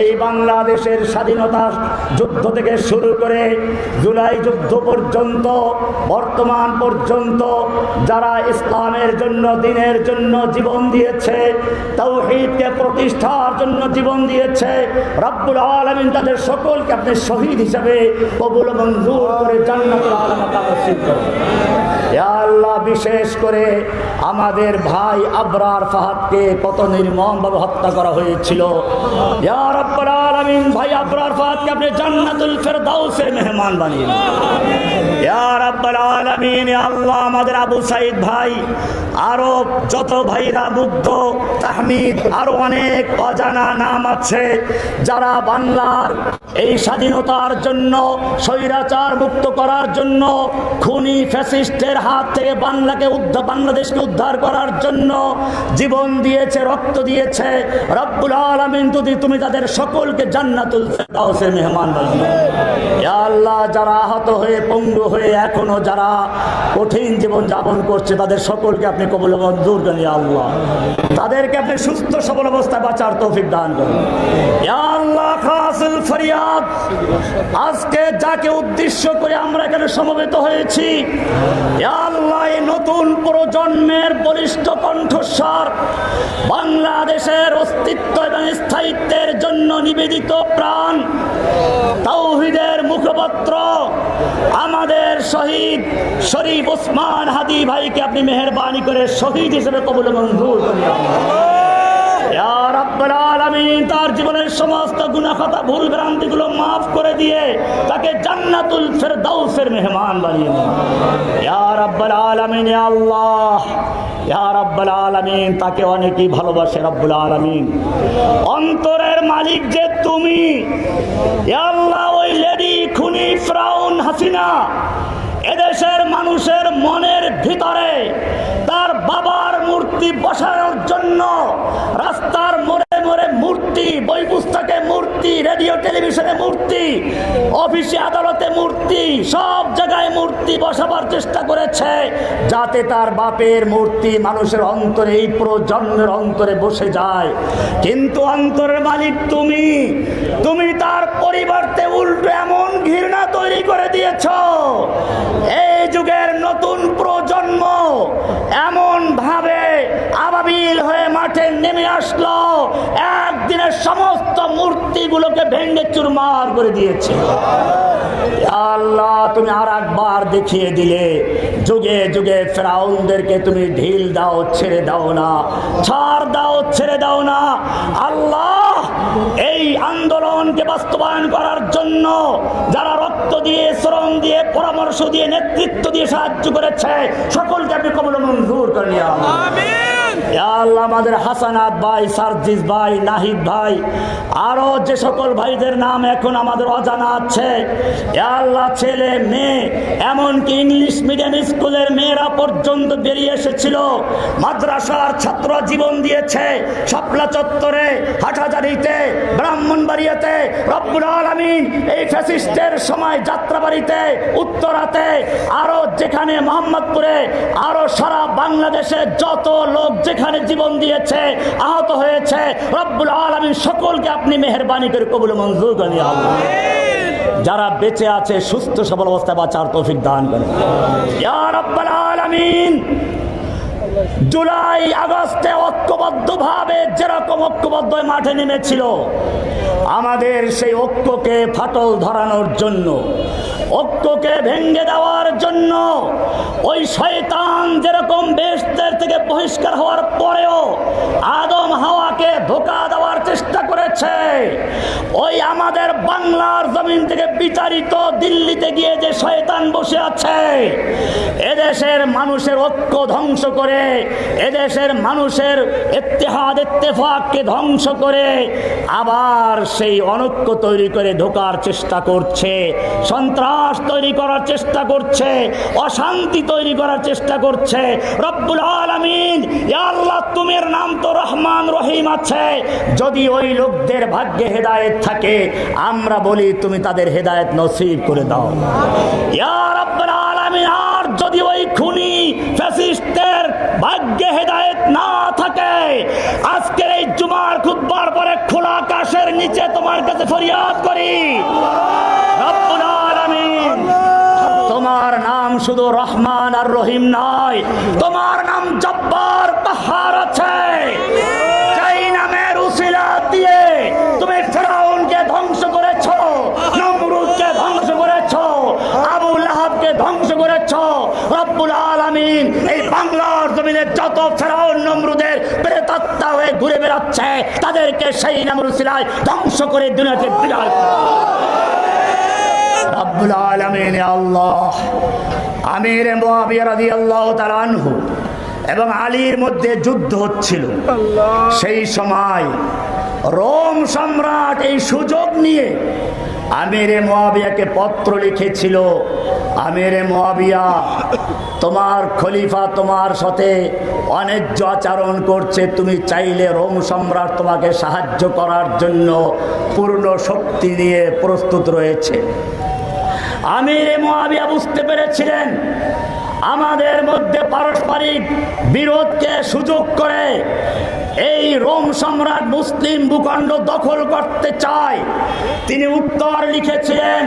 এই বাংলাদেশের স্বাধীনতা যুদ্ধ থেকে শুরু করে জুলাই যুদ্ধ পর্যন্ত, বর্তমান পর্যন্ত যারা ইসলামের জন্য, দিনের জন্য জীবন দিয়েছে তাও তৌহিদকে প্রতিষ্ঠার জন্য জীবন দিয়েছে, রব্বুল আলামিন তাদের সকলকে আপনি শহীদ হিসাবে কবুল মঞ্জুর করে ইয়া আল্লাহ বিশেষ করে আমাদের ভাই আবরার ফাহাদকে কত নির্মমভাবে হত্যা করা হয়েছিল। ভাই আবরার ফাহাদকে আপনি জান্নাতুল ফেরদাউসের মেহমান বানিয়ে আল্লাহ আবু ভাই যত ভাইরা আরও অনেক অজানা নাম আছে, যারা বাংলার এই স্বাধীনতার জন্য, স্বৈরাচার মুক্ত করার জন্য, খুনি ফ্যাসিস্টের হাত থেকে বাংলাকে উদ্ধার বাংলাদেশকে উদ্ধার করার জন্য জীবন দিয়েছে, রক্ত দিয়েছে। রব্বুল আলামিন, যদি তুমি তাদের সকলকে জান্নাতুল ফেরদাউসের মেহমান আল্লাহ, যারা আহত হয়ে পঙ্গু হয়ে এখনও যারা কঠিন জীবন যাপন করছে, তাদের সকলকে আপনি কবল মঞ্জুর করেন আল্লাহ। তাদেরকে আপনি সুস্থ, সবল অবস্থায় বাঁচার তৌফিক দান করুন। আল্লাহ ফরিয়াদ। আজকে যাকে উদ্দেশ্য করে আমরা এখানে সমবেত হয়েছি আল্লাহ নতুন প্রজন্মের বলিষ্ঠ কণ্ঠস্বর বাংলাদেশের অস্তিত্ব এবং স্থায়িত্বের জন্য নিবেদিত প্রাণ তাওহিদের মুখপত্র আমাদের শহীদ, শরীফ ওসমান হাদি ভাইকে আপনি মেহরবানি করে শহীদ হিসেবে কবুল মঞ্জুর তার জীবনের সমস্ত গুনাহখাতা ভুল ভ্রান্তিগুলো মাফ করে দিয়ে তাকে জান্নাতুল ফেরদাউসের মেহমান বানিয়ে রাব্বুল আলামিন আল্লাহ রাব্বুল আলামিন, তাকে অনেকেই ভালোবাসে রাব্বুল আলামিন। অন্তরের মালিক যে তুমি আল্লাহ, ওই লেডি, খুনি, ফ্রাউন, হাসিনা এদেশের মানুষের মনের ভিতরে তার বাবার মূর্তি বসানোর জন্য রাস্তার মোড়ে মোড়ে মূর্তি বই পুস্তকে মূর্তি, রেডিও, টেলিভিশনে মূর্তি, অফিসে আদালতে মূর্তি, সব জায়গায় মূর্তি বসাবার চেষ্টা করেছে যাতে তার বাপের মূর্তি মানুষের অন্তরে, এই প্রজন্মের অন্তরে বসে যায়। কিন্তু অন্তরের মালিক তুমি তুমি তার পরিবর্তে উল্টো এমন ঘৃণা তৈরি করে দিয়েছ এই যুগের নতুন প্রজন্ম এমন ভাবে আবাবিল হয়ে মাঠে নেমে আসলো একদিনের সমস্ত মূর্তিগুলোকে ভেঙে চুরমার করে দিয়েছে। আল্লাহ, তুমি আর একবার দেখিয়ে দিলে, যুগে যুগে ফেরাউনদেরকে তুমি ঢিল দাও, ছেড়ে দাও না, ছাড় দাও, ছেড়ে দাও না। আল্লাহ, এই আন্দোলনকে বাস্তবায়ন করার জন্য যারা রক্ত দিয়ে, শ্রম দিয়ে, পরামর্শ দিয়ে, নেতৃত্ব দিয়ে সাহায্য করেছে, সকলকে আপনি কবল মঞ্জুর করে নিয়ে আল্লাহ, আমাদের হাসানাত ভাই, সার্জিস ভাই, নাহিদ ভাই আরও যে সকল ভাইদের নাম এখন আমাদের অজানা আছে। আল্লাহ, ছেলে, মেয়ে এমনকি ইংলিশ মিডিয়াম স্কুলের মেয়েরা পর্যন্ত বেরিয়ে এসেছিল। মাদ্রাসার ছাত্র জীবন দিয়েছে। শাপলা চত্বরে হাটহাজারিতে ব্রাহ্মণবাড়িয়াতে, রব্বুল আলামিন এই ফ্যাসিস্টের সময় যাত্রাবাড়িতে, উত্তরাতে, আরও যেখানে মোহাম্মদপুরে, আরও সারা বাংলাদেশে যত লোক যেখানে জীবন দিয়েছে, আহত হয়েছে, রব্বুল আলামিন সকলকে আপনি মেহরবানি করে কবুল মঞ্জুর করে দিয়ে আল্লাহ। যারা বেঁচে আছে, সুস্থ, সবল অবস্থায় বাঁচার তৌফিক দান করে। আলামিন, জুলাই, আগস্টে ঐক্যবদ্ধভাবে যেরকম ঐক্যবদ্ধ মাঠে নেমেছিল, আমাদের সেই ঐক্যকে ফাটল ধরানোর জন্য, ঐক্যকে ভেঙ্গে দেওয়ার জন্য, ওই শয়তান যেরকম বেশদের থেকে বহিষ্কার হওয়ার পরেও আদম হাওয়াকে ধোকা দেওয়ার চেষ্টা করেছে ওই আমাদের বাংলার জমিন থেকে বিচারিত দিল্লিতে গিয়ে যে শয়তান বসে আছে, এদেশের মানুষের ঐক্য ধ্বংস করে, এদেশের মানুষের ইত্তেহাদ, ইত্তেফাককে ধ্বংস করে আবার সেই অনৈক্য তৈরি করে ঢোকার চেষ্টা করছে, সন্ত্রাস তৈরি করার চেষ্টা করছে, অশান্তি তৈরি করার চেষ্টা করছে। রব্বুল আলামিন আল্লাহ, তুমির নাম তো রহমান রহিম আছে। যদি ওই লোকদের ভাগ্যে হেদায়েত থাকে, আমরা বলি, তুমি তাদের হেদায়েত নসিব করে দাও। আর যদি ওই খুনি ফ্যাসিস্টের ভাগ্যে হেদায়েত না থাকে, আজকের এই জুমার খুববার পরে খোলা আকাশের নিচে তোমার কাছে ফরিয়াদ করি। তোমার নাম শুধু রহমান আর রহিম নয়, তোমার নাম জব্বার পাহাড় আছে। সেই নামের উসিলা দিয়ে তুমি ফেরাউনকে ধ্বংস করেছ নমরুদকে ধ্বংস করেছ আবু লাহাবকে ধ্বংস করেছ রব্বুল আলামিন এই বাংলার জমিনে যত ফেরাউন হয়ে ঘুরে বেড়াচ্ছে তাদেরকে সেই নামের উসিলায় ধ্বংস করে রব্বুল আলমিন আল্লাহ আমির আনহু এবং আলীর মধ্যে যুদ্ধ হচ্ছিল। সেই সময় রোম সম্রাট এই সুযোগ নিয়ে আমিরে মোয়াবিয়াকে পত্র লিখেছিল আমিরে মোয়াবিয়া তোমার খলিফা তোমার সাথে অন্যায্য আচরণ করছে, তুমি চাইলে রোম সম্রাট তোমাকে সাহায্য করার জন্য পূর্ণ শক্তি নিয়ে প্রস্তুত রয়েছে। আমির মহাবিয়া বুঝতে পেরেছিলেন, আমাদের মধ্যে পারস্পরিক বিরোধকে সুযোগ করে এই রোম সম্রাট মুসলিম ভূখণ্ড দখল করতে চায়। তিনি উত্তর লিখেছিলেন